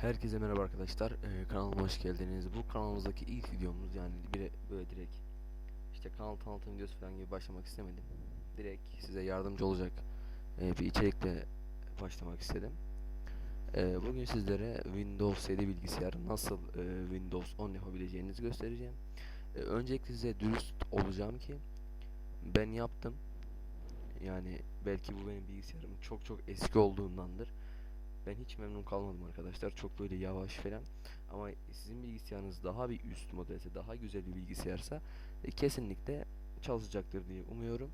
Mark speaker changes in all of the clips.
Speaker 1: Herkese merhaba arkadaşlar. Ee, kanalıma hoş geldiniz. Bu kanalımızdaki ilk videomuz yani bir böyle direkt işte kanal tanıtım videosu falan gibi başlamak istemedim. Direkt size yardımcı olacak e, bir içerikle başlamak istedim. E, bugün sizlere Windows 7 bilgisayarı nasıl e, Windows 10 yapabileceğinizi göstereceğim. E, öncelikle size dürüst olacağım ki ben yaptım. Yani belki bu benim bilgisayarım çok çok eski olduğundandır. Ben hiç memnun kalmadım arkadaşlar. Çok böyle yavaş falan. Ama sizin bilgisayarınız daha bir üst modelse, daha güzel bir bilgisayarsa e, kesinlikle çalışacaktır diye umuyorum.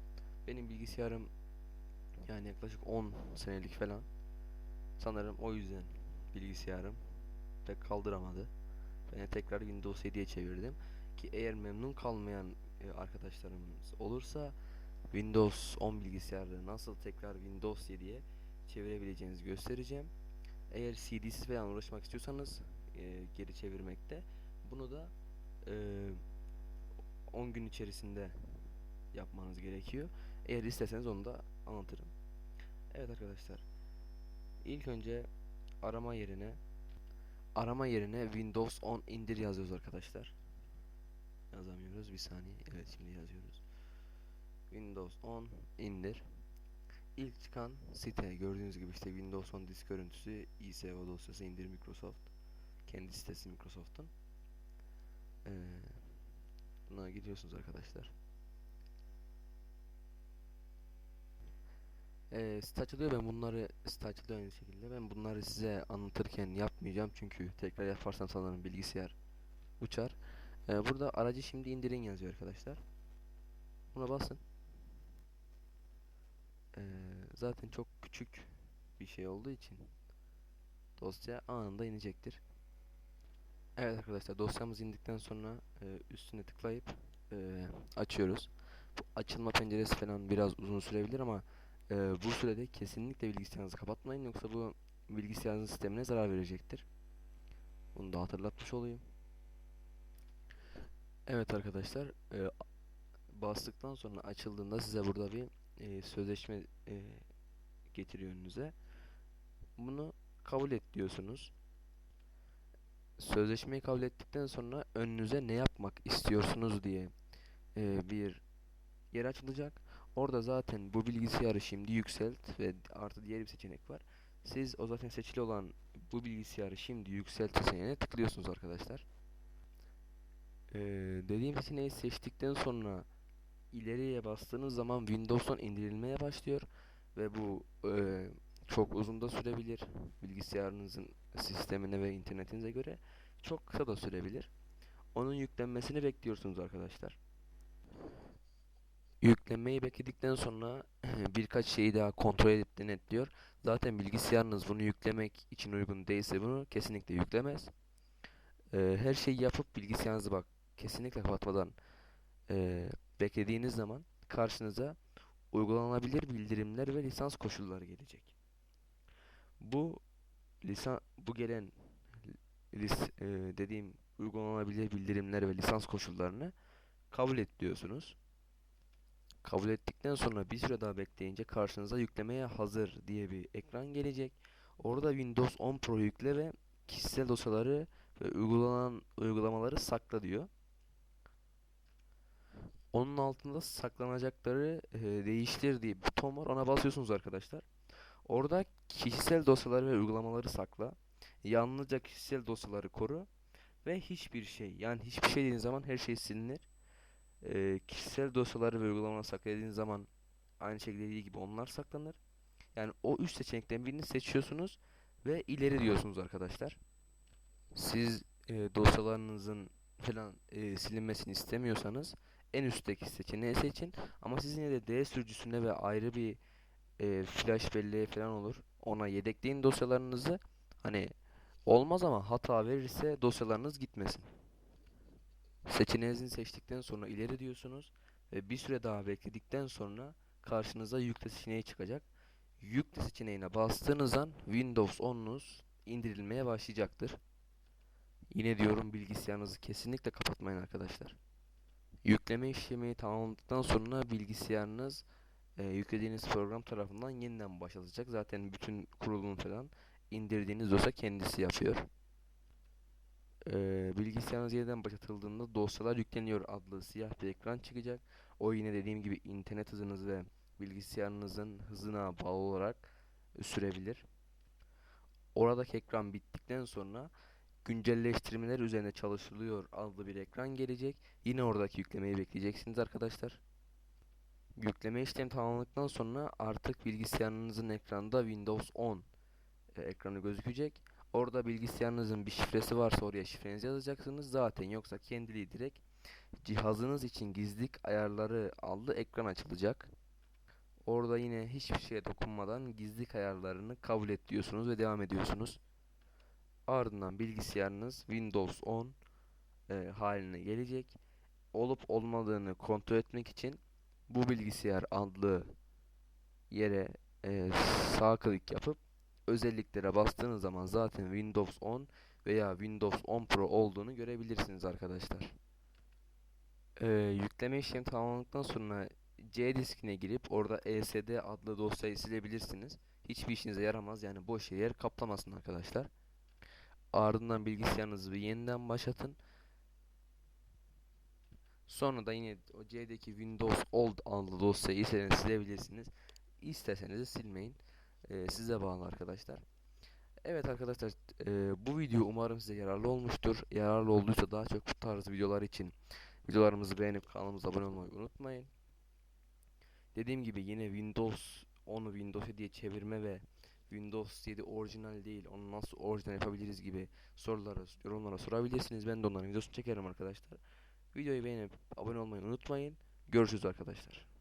Speaker 1: Benim bilgisayarım yani yaklaşık 10 senelik falan. Sanırım o yüzden bilgisayarım pek kaldıramadı. Ben tekrar Windows 7'ye çevirdim. Ki eğer memnun kalmayan e, arkadaşlarımız olursa Windows 10 bilgisayarı nasıl tekrar Windows 7'ye çevirebileceğinizi göstereceğim. Eğer CD'siz falan uğraşmak istiyorsanız e, geri çevirmekte bunu da e, 10 gün içerisinde yapmanız gerekiyor. Eğer isterseniz onu da anlatırım. Evet arkadaşlar. İlk önce arama yerine arama yerine Windows 10 indir yazıyoruz arkadaşlar. Yazamıyoruz bir saniye. Evet şimdi yazıyoruz. Windows 10 indir. İlk çıkan site gördüğünüz gibi işte Windows 10 disk görüntüsü ISO dosyası indir Microsoft. Kendi sitesi Microsoft'un. Ee, buna gidiyorsunuz arkadaşlar. Ee, site açılıyor ben bunları site açılıyor aynı şekilde ben bunları size anlatırken yapmayacağım çünkü tekrar yaparsam sanırım bilgisayar uçar. Ee, burada aracı şimdi indirin yazıyor arkadaşlar. Buna basın. Ee, zaten çok küçük bir şey olduğu için dosya anında inecektir. Evet arkadaşlar dosyamız indikten sonra e, üstüne tıklayıp e, açıyoruz. Bu açılma penceresi falan biraz uzun sürebilir ama e, bu sürede kesinlikle bilgisayarınızı kapatmayın yoksa bu bilgisayarınızın sistemine zarar verecektir. Bunu da hatırlatmış olayım. Evet arkadaşlar e, bastıktan sonra açıldığında size burada bir e, sözleşme e, getiriyor önünüze. Bunu kabul et diyorsunuz. Sözleşmeyi kabul ettikten sonra önünüze ne yapmak istiyorsunuz diye e, bir yer açılacak. Orada zaten bu bilgisayarı şimdi yükselt ve artı diğer bir seçenek var. Siz o zaten seçili olan bu bilgisayarı şimdi yükselt seçeneğine tıklıyorsunuz arkadaşlar. Ee, dediğim seçeneği seçtikten sonra ileriye bastığınız zaman Windows'tan indirilmeye başlıyor ve bu e, çok uzun da sürebilir bilgisayarınızın sistemine ve internetinize göre çok kısa da sürebilir. Onun yüklenmesini bekliyorsunuz arkadaşlar. Yüklenmeyi bekledikten sonra birkaç şeyi daha kontrol edip denetliyor. Zaten bilgisayarınız bunu yüklemek için uygun değilse bunu kesinlikle yüklemez. Ee, her şeyi yapıp bilgisayarınızı bak kesinlikle kapatmadan e, beklediğiniz zaman karşınıza uygulanabilir bildirimler ve lisans koşulları gelecek. Bu lisan bu gelen lis, e, dediğim uygulanabilir bildirimler ve lisans koşullarını kabul et diyorsunuz. Kabul ettikten sonra bir süre daha bekleyince karşınıza yüklemeye hazır diye bir ekran gelecek. Orada Windows 10 Pro yükle ve kişisel dosyaları ve uygulanan uygulamaları sakla diyor. Onun altında saklanacakları e, değiştir diye buton var. Ona basıyorsunuz arkadaşlar. Orada kişisel dosyaları ve uygulamaları sakla. Yalnızca kişisel dosyaları koru. Ve hiçbir şey yani hiçbir şey dediğiniz zaman her şey silinir. E, kişisel dosyaları ve uygulamaları sakladığınız zaman aynı şekilde dediği gibi onlar saklanır. Yani o üç seçenekten birini seçiyorsunuz ve ileri diyorsunuz arkadaşlar. Siz e, dosyalarınızın falan e, silinmesini istemiyorsanız en üstteki seçeneği seçin. Ama siz yine de D sürücüsüne ve ayrı bir e, flash belleğe falan olur. Ona yedekleyin dosyalarınızı. Hani olmaz ama hata verirse dosyalarınız gitmesin. Seçeneğinizi seçtikten sonra ileri diyorsunuz. Ve bir süre daha bekledikten sonra karşınıza yükle seçeneği çıkacak. Yükle seçeneğine bastığınız an Windows 10'unuz indirilmeye başlayacaktır. Yine diyorum bilgisayarınızı kesinlikle kapatmayın arkadaşlar. Yükleme işlemi tamamladıktan sonra bilgisayarınız e, yüklediğiniz program tarafından yeniden başlatacak. Zaten bütün kurulum falan indirdiğiniz dosya kendisi yapıyor. Ee, bilgisayarınız yeniden başlatıldığında dosyalar yükleniyor adlı siyah bir ekran çıkacak. O yine dediğim gibi internet hızınız ve bilgisayarınızın hızına bağlı olarak sürebilir. Oradaki ekran bittikten sonra güncelleştirmeler üzerine çalışılıyor adlı bir ekran gelecek. Yine oradaki yüklemeyi bekleyeceksiniz arkadaşlar. Yükleme işlemi tamamlandıktan sonra artık bilgisayarınızın ekranda Windows 10 e, ekranı gözükecek. Orada bilgisayarınızın bir şifresi varsa oraya şifrenizi yazacaksınız. Zaten yoksa kendiliği direkt cihazınız için gizlilik ayarları adlı ekran açılacak. Orada yine hiçbir şeye dokunmadan gizlilik ayarlarını kabul et diyorsunuz ve devam ediyorsunuz. Ardından bilgisayarınız Windows 10 e, haline gelecek. Olup olmadığını kontrol etmek için bu bilgisayar adlı yere e, sağ klik yapıp özelliklere bastığınız zaman zaten Windows 10 veya Windows 10 Pro olduğunu görebilirsiniz arkadaşlar. E, yükleme işlemi tamamlandıktan sonra C diskine girip orada ESD adlı dosyayı silebilirsiniz. Hiçbir işinize yaramaz yani boş yer kaplamasın arkadaşlar. Ardından bilgisayarınızı bir yeniden başlatın. Sonra da yine o C'deki Windows Old adlı dosyayı isterseniz silebilirsiniz. İsterseniz de silmeyin. Ee, size bağlı arkadaşlar. Evet arkadaşlar e, bu video umarım size yararlı olmuştur. Yararlı olduysa daha çok bu tarz videolar için videolarımızı beğenip kanalımıza abone olmayı unutmayın. Dediğim gibi yine Windows 10'u Windows 7'ye çevirme ve Windows 7 orijinal değil onu nasıl orijinal yapabiliriz gibi soruları yorumlara sorabilirsiniz. Ben de onların videosunu çekerim arkadaşlar. Videoyu beğenip abone olmayı unutmayın. Görüşürüz arkadaşlar.